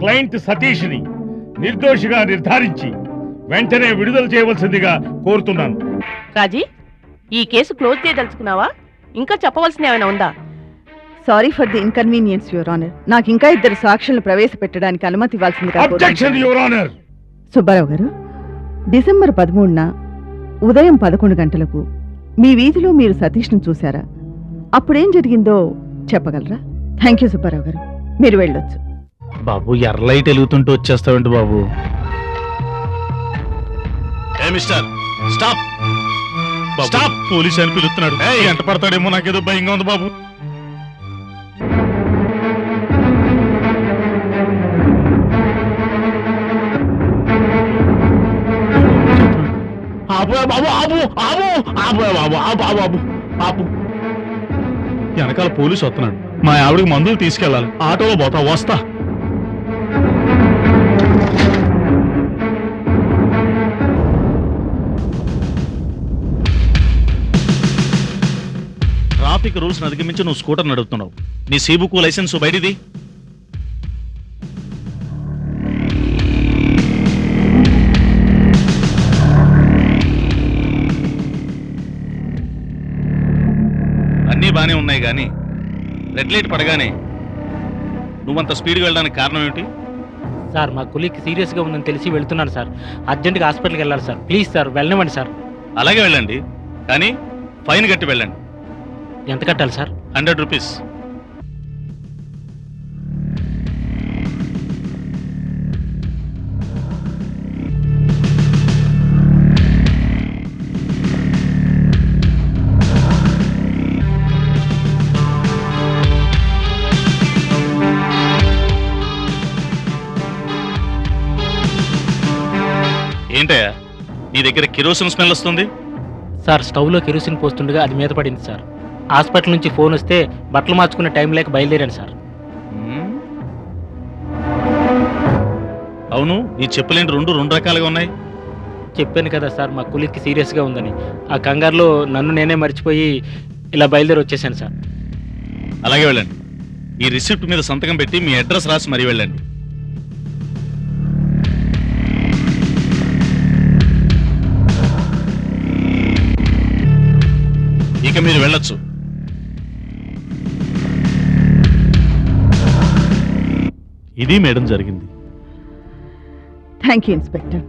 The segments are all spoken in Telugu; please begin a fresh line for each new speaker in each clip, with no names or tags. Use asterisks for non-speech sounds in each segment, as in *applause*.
క్లయింట్ సతీష్ని నిర్దోషిగా నిర్ధారించి వెంటనే విడుదల చేయవలసిందిగా కోరుతున్నాను.
రాజీ ఈ కేసు క్లోజ్ చేయదలుచుకున్నావా? ఇంకా చెప్పవలసిన ఏమైనా ఉందా?
Sorry for the inconvenience your honour. నాకు ఇంకా ఇద్దరు సాక్షులను ప్రవేశపెట్టడానికి అనుమతి.
Your honour!
సుబ్బారావు గారు డిసెంబర్ పదమూడున ఉదయం పదకొండు గంటలకు మీ వీధిలో మీరు సతీష్ను చూశారా? అప్పుడేం జరిగిందో చెప్పగలరా? థ్యాంక్ యూ సుబ్బారావు గారు. మీరు వెళ్ళొచ్చు.
బాబు ఎర్ర లైట్ వెలుగుతుంటూ వచ్చేస్తావేంటి బాబు? ఏ మిస్టర్ స్టాప్! స్టాప్! పోలీస్ అని పిలుస్తున్నాడు. ఎంట పడతాడేమో నాకేదో భయంగా ఉంది బాబు. ఆపు బాబు ఆపు ఆపు ఆపు బాబు ఆపు ఆపు ఆపు ఆపు. వెనకాల పోలీసు వస్తున్నాడు. మా ఆవిడకి మందులు తీసుకెళ్ళాలి. ఆటోలో పోతా వస్తా. ట్రాఫిక్ రూల్స్ అధిగమించి నువ్వు స్కూటర్ నడుపుతున్నావు. నీ సీబుకు లైసెన్స్ బయటిది? అన్నీ బానే ఉన్నాయి కానీ రెడ్ లైట్ పడగానే నువ్వంత స్పీడ్గా వెళ్ళడానికి కారణం ఏమిటి?
సార్ మా కొలీకి సీరియస్గా ఉందని తెలిసి వెళ్తున్నాను సార్. అర్జెంటుగా హాస్పిటల్కి వెళ్ళాలి సార్. ప్లీజ్ సార్ వెళ్ళనివ్వండి సార్.
అలాగే వెళ్ళండి. కానీ ఫైన్ కట్టి వెళ్ళండి.
ఎంత కట్టాలి సార్?
Hundred rupees. ఏంటయ్యా? నీ దగ్గర కిరోసిన్ స్మెల్ వస్తుంది?
సార్ స్టవ్లో కెరోసిన్ పోస్తుండగా అది మీద పడింది సార్. హాస్పిటల్ నుంచి ఫోన్ వస్తే బట్టలు మార్చుకునే టైం లేక బయలుదేరాను సార్.
అవును ఈ చెప్పులేంటి రెండు రెండు రకాలుగా ఉన్నాయి?
చెప్పాను కదా సార్ మా కొలీకి సీరియస్గా ఉందని. ఆ కంగారులో నన్ను నేనే మర్చిపోయి ఇలా బయలుదేరి వచ్చేసాను సార్.
అలాగే వెళ్ళండి. ఈ రిసిప్ట్ మీద సంతకం పెట్టి మీ అడ్రస్ రాసి మరీ వెళ్ళండి. ఇక మీరు వెళ్ళొచ్చు. ఇది మేడం జరిగింది.
థ్యాంక్ యూ ఇన్స్పెక్టర్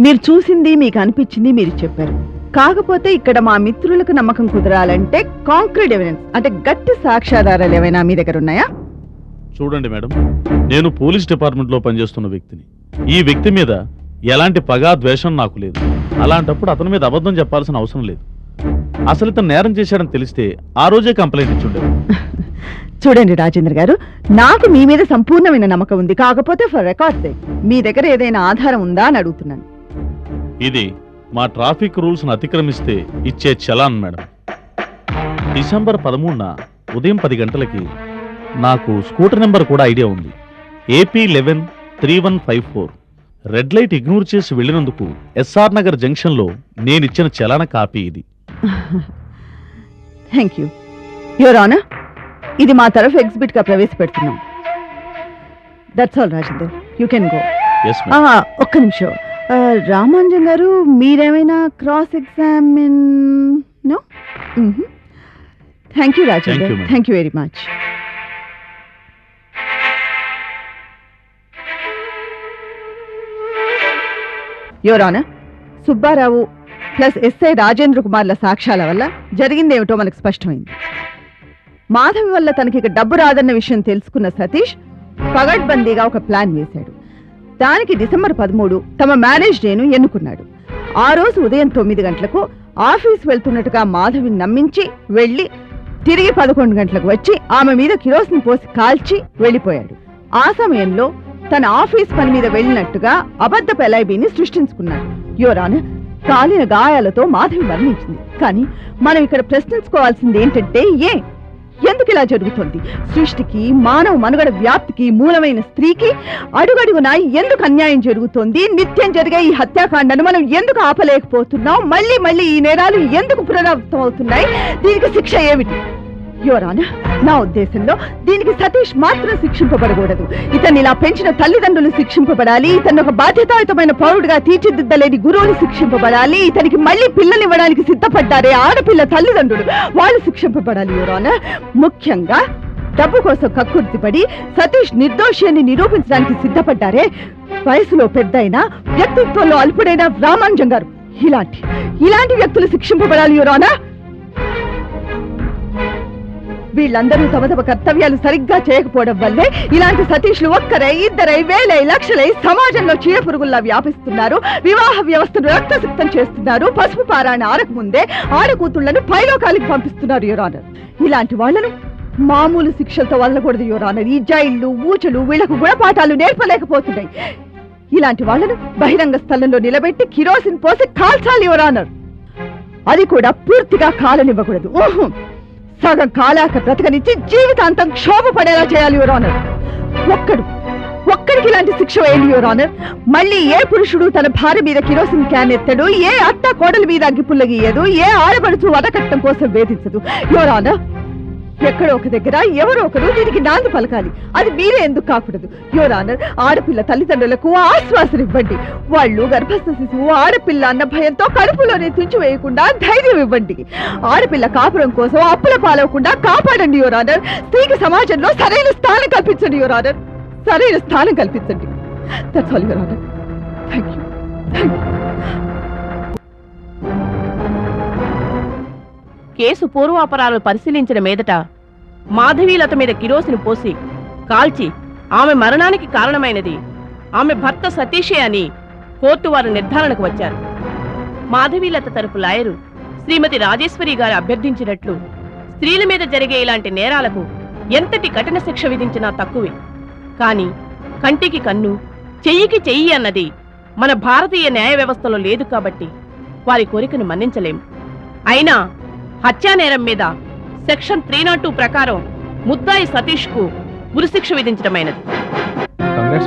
మీరు చూసింది మీకు అనిపించింది మీరు చెప్పారు. కాకపోతే ఇక్కడ మా మిత్రులకు నమ్మకం కుదరాలంటే కాంక్రీట్ ఎవిడెన్స్ అంటే గట్టి సాక్ష్యాధారాలు ఏమైనా మీ దగ్గర ఉన్నాయా?
చూడండి మేడం నేను పోలీస్ డిపార్ట్మెంట్లో పనిచేస్తున్న వ్యక్తిని. ఈ వ్యక్తి మీద ఎలాంటి పగా ద్వేషం నాకు లేదు. అలాంటప్పుడు అతని మీద అబద్ధం చెప్పాల్సిన అవసరం లేదు. అసలు ఇతను నేరం చేశాడని తెలిస్తే ఆ రోజే కంప్లైంట్ ఇచ్చుండేవాడు. *laughs*
చూడండి రాజేంద్ర గారు నాకు మీ మీద సంపూర్ణమైన నమ్మకం ఉంది. కాకపోతే ఫర్ రికార్డ్ మీ దగ్గర ఏదైనా ఆధారం ఉందా అని అడుగుతున్నాను.
ఇది మా ట్రాఫిక్ రూల్స్ అతిక్రమిస్తే ఇచ్చే చలాన్ మేడం. డిసెంబర్ పదమూడున ఉదయం పది గంటలకి నాకు స్కూటర్ నెంబర్ కూడా ఐడియా ఉంది. AP eleven three one five four. Red light ignore చేసి వెళ్ళినందుకు ఎస్ఆర్ నగర్ జంక్షన్లో నేనిచ్చిన చలాన కాపీ ఇది.
థ్యాంక్ యూ యువర్ ఆనర్ ఇది మా తరఫు ఎగ్జిబిట్గా ప్రవేశపెడుతున్నాం. That's all Rajender. You can go ఒక్క నిమిషం. రామాంజన్ గారు మీరేమైనా cross examine no thank you Rajender.
Thank you, ma'am.
Thank you very much your honour Subbarao plus SI Rajendra కుమార్ల సాక్ష్యాల వల్ల జరిగిందేమిటో మనకు స్పష్టమైంది మాధవి వల్ల తనకి ఇక డబ్బు రాదన్న విషయం తెలుసుకున్న సతీష్ పగడ్బందీగా ఒక ప్లాన్ వేశాడు. దానికి డిసెంబర్ పదమూడు తమ మ్యారేజ్ డేను ఎన్నుకున్నాడు. ఆ రోజు ఉదయం తొమ్మిది గంటలకు ఆఫీస్ వెళ్తున్నట్టుగా మాధవిని నమ్మించి వెళ్ళి తిరిగి పదకొండు గంటలకు వచ్చి ఆమె మీద కిరోసిన్ పోసి కాల్చి వెళ్ళిపోయాడు. ఆ సమయంలో తన ఆఫీస్ పని మీద వెళ్ళినట్టుగా అబద్ధ పెలైబీని సృష్టించుకున్నాడు. యువరాన్ కాలిన గాయాలతో మాధవి మరణించింది. కానీ మనం ఇక్కడ ప్రశ్నించుకోవాల్సింది ఏంటంటే ఏ? ఎందుకు ఇలా జరుగుతోంది? సృష్టికి మానవ మనుగడ వ్యాప్తికి మూలమైన స్త్రీకి అడుగడుగునా ఎందుకు అన్యాయం జరుగుతోంది? నిత్యం జరిగే ఈ హత్యాకాండను మనం ఎందుకు ఆపలేకపోతున్నాం? మళ్ళీ మళ్ళీ ఈ నేరాలు ఎందుకు పునరావృతం అవుతున్నాయి దీనికి శిక్ష ఏమిటి? యువరానా నా ఉద్దేశంలో దీనికి సతీష్ మాత్రం శిక్షింపబడకూడదు. ఇతన్ని ఇలా పెంచిన తల్లిదండ్రులు శిక్షింపబడాలి ఇతను ఒక బాధ్యతాయుతమైన పౌరుడిగా తీర్చిదిద్దలేని గురువులు శిక్షింపబడాలి ఇతనికి మళ్ళీ పిల్లనివ్వడానికి సిద్ధపడ్డారే ఆడపిల్ల తల్లిదండ్రులు వాళ్ళు శిక్షింపబడాలి యువరాన ముఖ్యంగా డబ్బు కోసం కక్కుర్తిపడి సతీష్ నిర్దోషి అని నిరూపించడానికి సిద్ధపడ్డారే వయసులో పెద్దయినా వ్యక్తిత్వంలో అల్పుడైన రామానుజం గారు. ఇలాంటి ఇలాంటి వ్యక్తులు శిక్షింపబడాలి యువరానా వీళ్ళందరూ తమ తమ కర్తవ్యాలు సరిగ్గా చేయకపోవడం వల్లే ఇలాంటి సతీష్లు ఒక్కరై ఇద్దరై వేలై లక్షలై సమాజంలో చీడపురుగుల్లా వ్యాపిస్తున్నారు. వివాహ వ్యవస్థను రక్తసిక్తం చేస్తున్నారు. పసుపు పారాయణ ఆరకముందే ఆడకూతుళ్ళను పైలోకాలకు పంపిస్తున్నారు యురానర్ ఇలాంటి వాళ్ళను మామూలు శిక్షలతో వదలకూడదు యురానర్ ఈ జైళ్ళు ఊచలు వీళ్ళకు గుణపాఠాలు నేర్పలేకపోతున్నాయి. ఇలాంటి వాళ్ళను బహిరంగ స్థలంలో నిలబెట్టి కిరోసిన్ పోసి కాల్చాలి యురానర్ అది కూడా పూర్తిగా కాలనివ్వకూడదు. ఊహు. సగం కాలాక బ్రతకనిచ్చి జీవితాంతం క్షోభ పడేలా చేయాలి యువర్ ఆనర్ ఒక్కడు ఒక్కడికి ఇలాంటి శిక్ష వేయండి యువర్ ఆనర్ మళ్ళీ ఏ పురుషుడు తన భార్య మీద కిరోసిన్ క్యాన్ ఎత్తడు ఏ అత్త కోడలి మీద అగ్గిపుల్ల గీయదు ఏ ఆడపడుచు వదకట్టం కోసం వేధించదు. యువర్ ఆనర్ ఎక్కడో ఒక దగ్గర ఎవరో ఒకరు దీనికి నాంది పలకాలి. అది మీరే ఎందుకు కాకూడదు? యువర్ ఆనర్ ఆడపిల్ల తల్లిదండ్రులకు ఆశ్వాసన ఇవ్వండి. వాళ్ళు గర్భస్థ శిశువు ఆడపిల్ల అన్న భయంతో కడుపులోనే వేయకుండా ధైర్యం ఇవ్వండి. ఆడపిల్ల కాపురం కోసం అప్పుల పాలవకుండా కాపాడండి యువర్ ఆనర్ స్త్రీకి సమాజంలో సరైన స్థానం కల్పించండి యువర్ ఆనర్ సరైన స్థానం కల్పించండి. That's all your honour thank you thank you
case పూర్వాపరాలు పరిశీలించిన మీదట మాధవీలత మీద కిరోసిని పోసి కాల్చి ఆమె మరణానికి కారణమైనది. ఆమె భర్త సతీషే అని కోర్టు వారు నిర్ధారణకు వచ్చారు. మాధవీలత తరపు లాయరు శ్రీమతి రాజేశ్వరి గారు అభ్యర్థించినట్లు స్త్రీల మీద జరిగే ఇలాంటి నేరాలకు ఎంతటి కఠిన శిక్ష విధించినా తక్కువే. కానీ కంటికి కన్ను చెయ్యికి చెయ్యి అన్నది మన భారతీయ న్యాయ వ్యవస్థలో లేదు కాబట్టి వారి కోరికను మన్నించలేం. అయినా హత్యానేరం మీద సెక్షన్ త్రీ నాట్ టూ ప్రకారం ముద్దాయి సతీష్కు ఉరిశిక్ష విధించడమైనది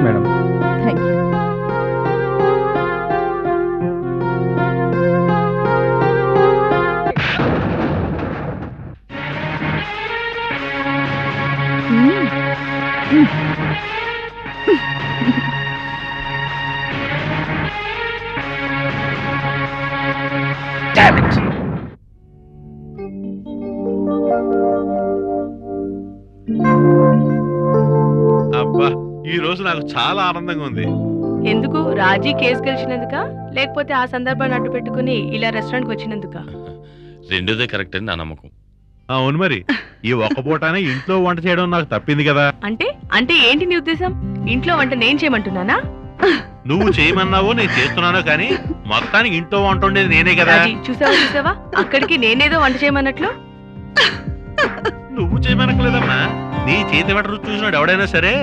మేడం
థ్యాంక్ యూ
చాలా ఆనందంగా ఉంది.
ఎందుకు? రాజీ కేసు గెలిచినందుక? లేకపోతే ఆ సందర్భాన్ని అడ్డు పెట్టుకుని ఇలా రెస్టారెంట్కి వచ్చినందుక? *laughs*
రెండోదే కరెక్ట్ అని నా నమ్మకం.
అవును మరి. ఈ ఒక్క పూటనే ఇంట్లో వంట చేయడం నాకు తప్పింది కదా.
అంటే? అంటే ఏంటి నీ ఉద్దేశం? ఇంట్లో వంట నేను చేయమంటున్నానా?
నువ్వు చేయమన్నావో నేను చేస్తున్నానో కానీ మొత్తానికి ఇంట్లో వంట ఉండేది నేనే కదా.
రాజీ చూసావా చూసావా? అక్కడికి నేనేదో వంట చేయమన్నట్లు.
నువ్వు చేయమనక్కలేదమ్మా నీ చేతి వెంట రుచి చూసినాడు ఎవడైనా సరే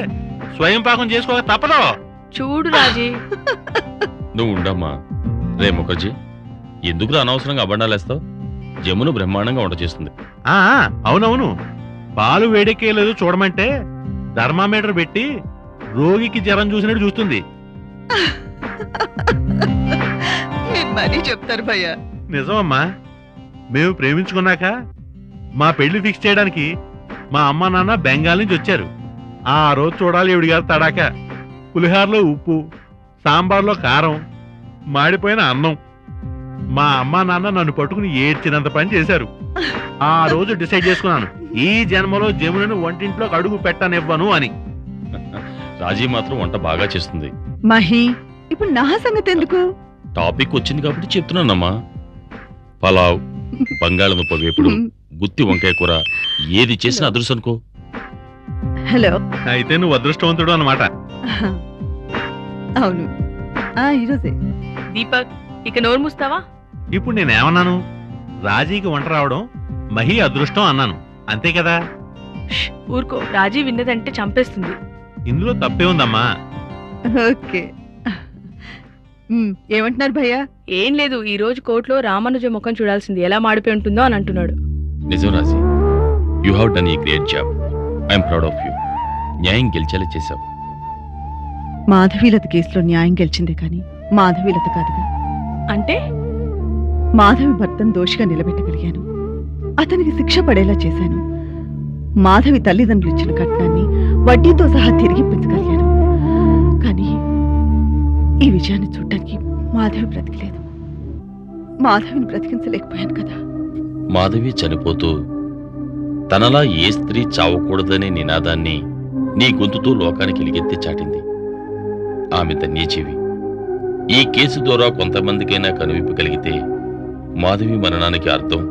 స్వయం పాకం చేసుకోక తప్పదు.
చూడు రాజీ.
నువ్వు ఉండమ్మా. రే ముఖర్జీ ఎందుకు అనవసరంగా అబండాలేస్తావు జమును బ్రహ్మాండంగా వంట చేస్తుంది.
ఆ అవునవును. పాలు వేడెక్కేయలేదు చూడమంటే థర్మామీటర్ పెట్టి రోగికి జ్వరం చూసినట్టు చూస్తుంది.
మరీ చెప్తారు భయ్యా.
నిజమమ్మా. మేము ప్రేమించుకున్నాక మా పెళ్ళి ఫిక్స్ చేయడానికి మా అమ్మ నాన్న బెంగాల్ నుంచి వచ్చారు. ఆ రోజు చూడాలి ఇవిడి గారు తడాక. పులిహారలో ఉప్పు సాంబార్లో కారం మాడిపోయిన అన్నం. మా అమ్మ నాన్న నన్ను పట్టుకుని ఏడ్చినంత పని చేశారు. ఆ రోజు డిసైడ్ చేసుకున్నాను. ఈ జన్మలో జమునను వంటింట్లోకి అడుగు పెట్టనివ్వను అని.
రాజీ మాత్రం వంట బాగా చేస్తుంది.
మహి ఇప్పుడు నా సంగతి ఎందుకు?
టాపిక్ వచ్చింది కాబట్టి చెప్తున్నానమ్మా. పలావ్ బంగాళదుంప వేపుడు గుత్తి వంకాయ కూర ఏది చేసినా అదృష్టం అనుకో.
హలో.
అయితే నువ్వు అదృష్టవంతుడు అన్నమాట.
అవును. ఆ ఈరోజే.
దీపక్ ఇక నోరు మూస్తావా?
ఇప్పుడు నేనేమన్నాను? రాజీకి వంట రావడం మహి అదృష్టం అన్నాను. అంతే కదా?
ఊరుకో. రాజీ విన్నదంటే చంపేస్తుంది.
ఇందులో తప్పే ఉందమ్మా.
ఓకే. ఏమంటున్నారు భయ్యా?
ఏం లేదు. ఈ రోజు కోర్టులో రామానుజ ముఖం చూడాల్సింది ఎలా మాడిపోయి ఉంటుందో అని అంటున్నాడు.
నిజం Raji. You have done a great job. I'm proud of you. న్యాయం గెలిచేలా చేశావు.
మాధవీలత కేసులో న్యాయం గెలిచిందే కానీ మాధవీలత కాదుగా.
అంటే?
మాధవి భర్తను దోషిగా నిలబెట్టగలిగాను. అతనికి శిక్ష పడేలా చేశాను. మాధవి తల్లిదండ్రులు ఇచ్చిన కట్నాన్ని వడ్డీతో సహా తిరిగి పెంచగలిగాను కానీ ఈ విజయాన్ని చూడటానికి మాధవి బ్రతికలేదు. మాధవిని బ్రతికించలేకపోయాను కదా.
మాధవి చనిపోతూ తనలా ఏ స్త్రీ చావకూడదనే నినాదాన్ని నీ గొంతుతో లోకానికి ఎలిగెత్తి చాటింది. ఆమె ధన్యజీవి ఈ కేసు ద్వారా కొంతమందికైనా కనువిప్పు కలిగితే మాధవి మరణానికి అర్థం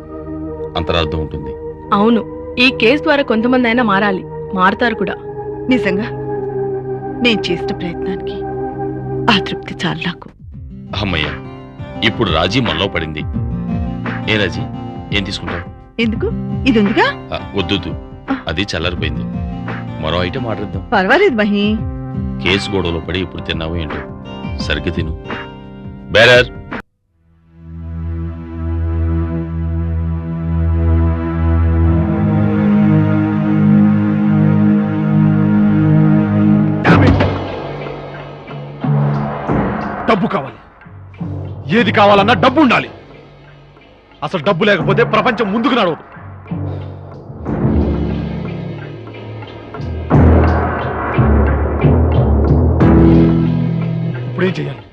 అంతరార్థం ఉంటుంది.
అవును ఈ కేసు ద్వారా కొంతమంది అయినా మారాలి. మారుతారు కూడా.
నిజంగా? నేను చేసిన ప్రయత్నానికి ఆ తృప్తి చాలు నాకు.
అమ్మయ్య ఇప్పుడు రాజీ మనలో పడింది. ఏ రాజీ? ఏం తీసుకుంటావు?
ఎందుకు? ఇది ఉందిగా
ఆ, వద్దొద్దు అది చల్లారిపోయింది. మరో ఐటెం ఆర్డర్ ఇద్దాం.
పర్వాలేదు మహి.
కేసు గొడవలో పడి ఇప్పుడు తిన్నావు ఏంటో? సరిగ్గా తిను. బేరర్!
డబ్బు కావాలి. ఏది కావాలన్నా డబ్బు ఉండాలి. అసలు డబ్బు లేకపోతే ప్రపంచం ముందుకు నడవదు. ఇప్పుడు ఏం చేయాలి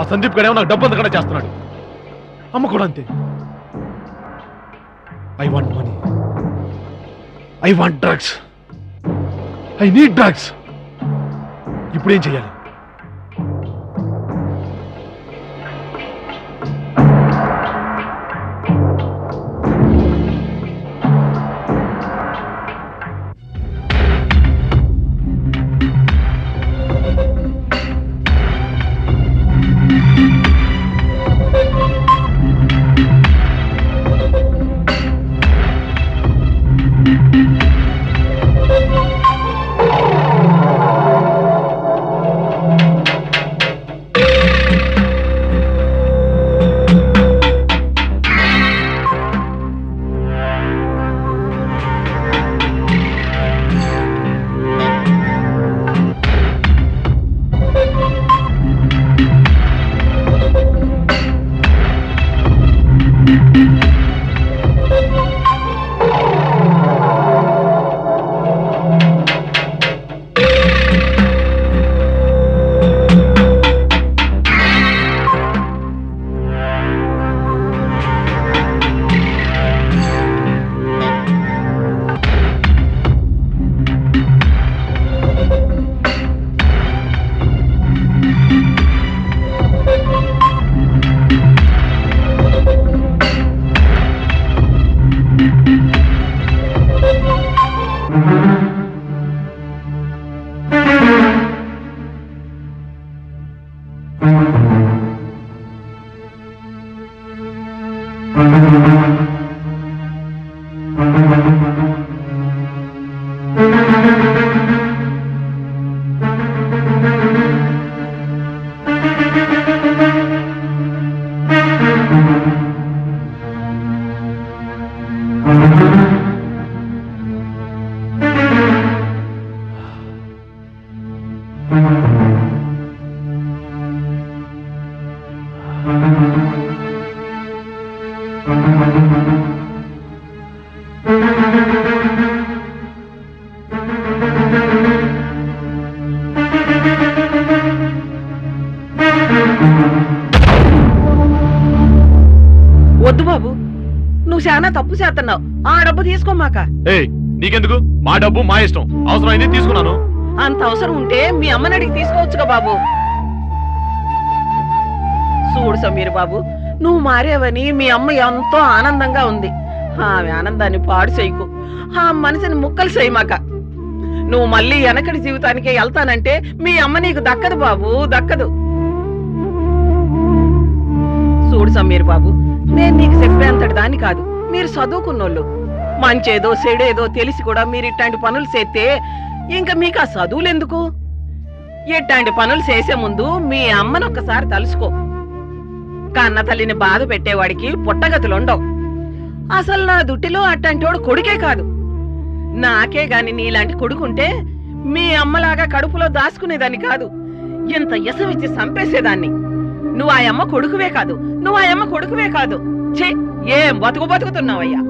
ఆ సందీప్ గడేమో నాకు డబ్బు అందకుండా చేస్తున్నాడు. అమ్మ కూడా అంతే. I want money I want drugs I need drugs ఇప్పుడేం చేయాలి చేయాలి
వద్దు చేస్తున్నావు ఆ డబ్బు తీసుకోమాక.
ఏయ్ నీకెందుకు? మా డబ్బు మా ఇష్టం. అవసరమైంది తీసుకున్నాను.
అంత అవసరం ఉంటే మీ అమ్మని అడిగి తీసుకోవచ్చుగా బాబు. చూడు సమీర్ బాబు నువ్వు మారేవని మీ అమ్మ ఎంతో ఆనందంగా ఉంది. ఆమె ఆనందాన్ని పాడు చేయకు. ఆ మనసుని ముక్కలు చేయమాక. నువ్వు మళ్ళీ వెనకటి జీవితానికే వెళ్తానంటే మీ అమ్మ నీకు దక్కదు బాబు దక్కదు. చూడు సమీర్ బాబు నేను నీకు చెప్పేంతటి దాన్ని కాదు. మీరు చదువుకున్నోళ్ళు. మంచేదో చెడేదో తెలిసి కూడా మీరు ఇట్లాంటి పనులు చేస్తే ఇంకా మీకు ఆ చదువులు ఎందుకు ఇట్లాంటి పనులు చేసే ముందు మీ అమ్మను ఒక్కసారి తలుసుకో. కన్న తల్లిని బాధ పెట్టేవాడికి పుట్టగతులుండవు. అసలు నా దుట్టిలో అట్టంటోడు కొడుకే కాదు. నాకే గాని నీలాంటి కొడుకుంటే మీ అమ్మలాగా కడుపులో దాచుకునేదాన్ని కాదు. ఇంత ఎసవిచ్చి చంపేసేదాన్ని. నువ్వు ఆ అమ్మ కొడుకువే కాదు. నువ్వు ఆ అమ్మ కొడుకువే కాదు. చే ఏం బతుకు బతుకుతున్నావయ్యా?